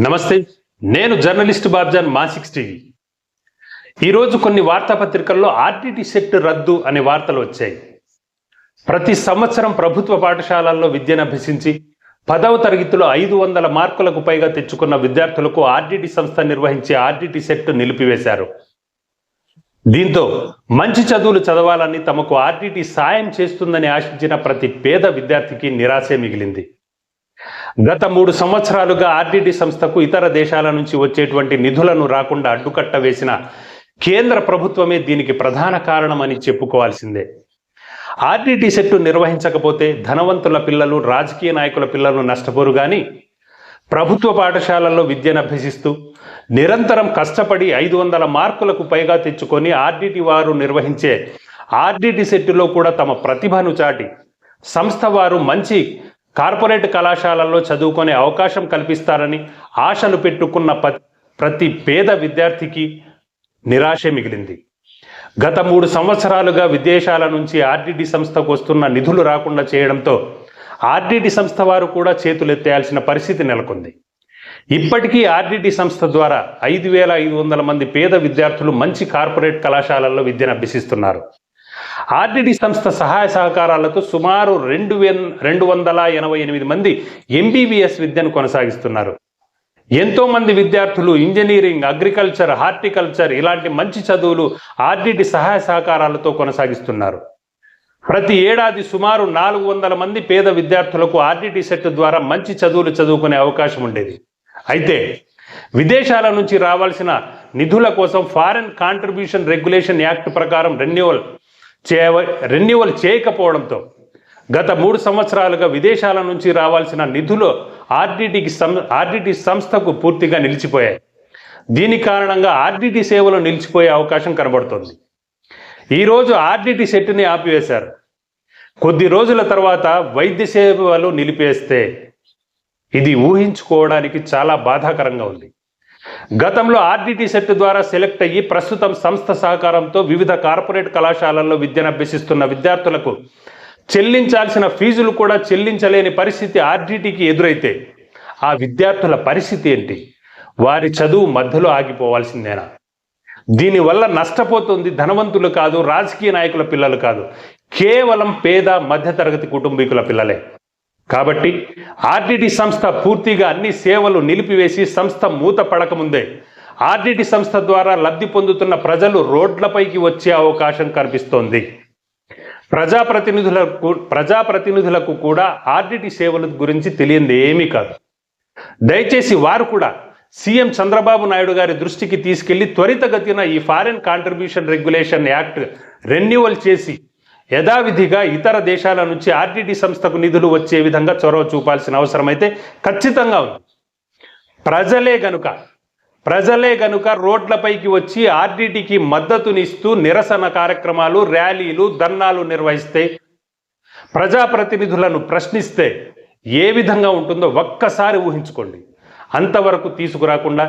నమస్తే నేను journalist Babjan మాసిక్స్ TV. ఈరోజు కొన్ని వార్తాపత్రికల్లో ఆర్టీటీ సెట్ రద్దు అనే వార్తలు వచ్చాయి. ప్రతి సంవత్సరం ప్రభుత్వ పాఠశాలల్లో విద్యను అభ్యసించి పదవ తరగతిలో ఐదు వందల మార్కులకు పైగా తెచ్చుకున్న విద్యార్థులకు ఆర్టీటీ సంస్థ నిర్వహించే ఆర్టీటీ సెట్ నిలిపివేశారు. దీంతో మంచి చదువులు చదవాలని తమకు ఆర్టీటీ సాయం చేస్తుందని ఆశించిన ప్రతి పేద విద్యార్థికి నిరాశే మిగిలింది. గత మూడు సంవత్సరాలుగా ఆర్టీటీ సంస్థకు ఇతర దేశాల నుంచి వచ్చేటువంటి నిధులను రాకుండా అడ్డుకట్ట వేసిన కేంద్ర ప్రభుత్వమే దీనికి ప్రధాన కారణమని చెప్పుకోవాల్సిందే. ఆర్టీటీ సెట్టు నిర్వహించకపోతే ధనవంతుల పిల్లలు రాజకీయ నాయకుల పిల్లలు నష్టపోరు కానీ ప్రభుత్వ పాఠశాలల్లో విద్యను అభ్యసిస్తూ నిరంతరం కష్టపడి ఐదు వందల మార్కులకు పైగా తెచ్చుకొని ఆర్డిటి వారు నిర్వహించే ఆర్డిటి సెట్టులో కూడా తమ ప్రతిభను చాటి సంస్థ వారు మంచి కార్పొరేట్ కళాశాలల్లో చదువుకునే అవకాశం కల్పిస్తారని ఆశలు పెట్టుకున్న ప్రతి పేద విద్యార్థికి నిరాశే మిగిలింది. గత మూడు సంవత్సరాలుగా విదేశాల నుంచి ఆర్డిడి సంస్థకు వస్తున్న నిధులు రాకుండా చేయడంతో ఆర్డిడి సంస్థ వారు కూడా చేతులెత్తేయాల్సిన పరిస్థితి నెలకొంది. ఇప్పటికీ ఆర్డిడి సంస్థ ద్వారా ఐదు వేల ఐదు వందల మంది పేద విద్యార్థులు మంచి కార్పొరేట్ కళాశాలల్లో విద్యను అభ్యసిస్తున్నారు. ఆర్డిడి సంస్థ సహాయ సహకారాలతో సుమారు రెండు వే రెండు వందల ఎనభై ఎనిమిది మంది ఎంబీబీఎస్ విద్యను కొనసాగిస్తున్నారు. ఎంతో మంది విద్యార్థులు ఇంజనీరింగ్ అగ్రికల్చర్ హార్టికల్చర్ ఇలాంటి మంచి చదువులు ఆర్డిటి సహాయ సహకారాలతో కొనసాగిస్తున్నారు. ప్రతి ఏడాది సుమారు నాలుగు వందల మంది పేద విద్యార్థులకు ఆర్డిటి సెట్ ద్వారా మంచి చదువులు చదువుకునే అవకాశం ఉండేది. అయితే విదేశాల నుంచి రావాల్సిన నిధుల కోసం ఫారెన్ కాంట్రిబ్యూషన్ రెగ్యులేషన్ యాక్ట్ ప్రకారం రెన్యువల్ చేయవ రెన్యువల్ చేయకపోవడంతో గత మూడు సంవత్సరాలుగా విదేశాల నుంచి రావాల్సిన నిధులు ఆర్డిటికి సం ఆర్డిటి సంస్థకు పూర్తిగా నిలిచిపోయాయి. దీని కారణంగా ఆర్డిటి సేవలు నిలిచిపోయే అవకాశం కనబడుతోంది. ఈరోజు ఆర్డిటి సెట్ని ఆపివేశారు. కొద్ది రోజుల తర్వాత వైద్య సేవలు నిలిపేస్తే ఇది ఊహించుకోవడానికి చాలా బాధాకరంగా ఉంది. గతంలో ఆర్డిటి సెట్ ద్వారా సెలెక్ట్ అయ్యి ప్రస్తుతం సంస్థ సహకారంతో వివిధ కార్పొరేట్ కళాశాలల్లో విద్యను అభ్యసిస్తున్న విద్యార్థులకు చెల్లించాల్సిన ఫీజులు కూడా చెల్లించలేని పరిస్థితి ఆర్డిటికి ఎదురైతే ఆ విద్యార్థుల పరిస్థితి ఏంటి? వారి చదువు మధ్యలో ఆగిపోవాల్సిందేనా? దీనివల్ల నష్టపోతుంది ధనవంతులు కాదు రాజకీయ నాయకుల పిల్లలు కాదు కేవలం పేద మధ్యతరగతి కుటుంబీకుల పిల్లలే. కాబట్టి ఆర్డిటి సంస్థ పూర్తిగా అన్ని సేవలు నిలిపివేసి సంస్థ మూత పడకముందే ఆర్డిటి సంస్థ ద్వారా లబ్ధి పొందుతున్న ప్రజలు రోడ్లపైకి వచ్చే అవకాశం కనిపిస్తోంది. ప్రజాప్రతినిధులకు ప్రజాప్రతినిధులకు కూడా ఆర్డిటి సేవల గురించి తెలియంది ఏమీ కాదు. దయచేసి వారు కూడా సీఎం చంద్రబాబు నాయుడు గారి దృష్టికి తీసుకెళ్ళి త్వరితగతిన ఈ foreign contribution regulation act renewal చేసి యథావిధిగా ఇతర దేశాల నుంచి ఆర్టీటీ సంస్థకు నిధులు వచ్చే విధంగా చొరవ చూపాల్సిన అవసరం అయితే ఖచ్చితంగా ఉంది. ప్రజలే గనుక ప్రజలే గనుక రోడ్లపైకి వచ్చి ఆర్టీటీకి మద్దతునిస్తూ నిరసన కార్యక్రమాలు ర్యాలీలు ధర్నాలు నిర్వహిస్తే ప్రజాప్రతినిధులను ప్రశ్నిస్తే ఏ విధంగా ఉంటుందో ఒక్కసారి ఊహించుకోండి. అంతవరకు తీసుకురాకుండా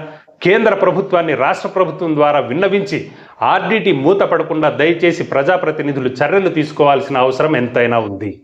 కేంద్ర ప్రభుత్వాన్ని రాష్ట్ర ప్రభుత్వం ద్వారా విన్నవించి ఆర్డిటి మూతపడకుండా దయచేసి ప్రజాప్రతినిధులు చర్యలు తీసుకోవాల్సిన అవసరం ఎంతైనా ఉంది.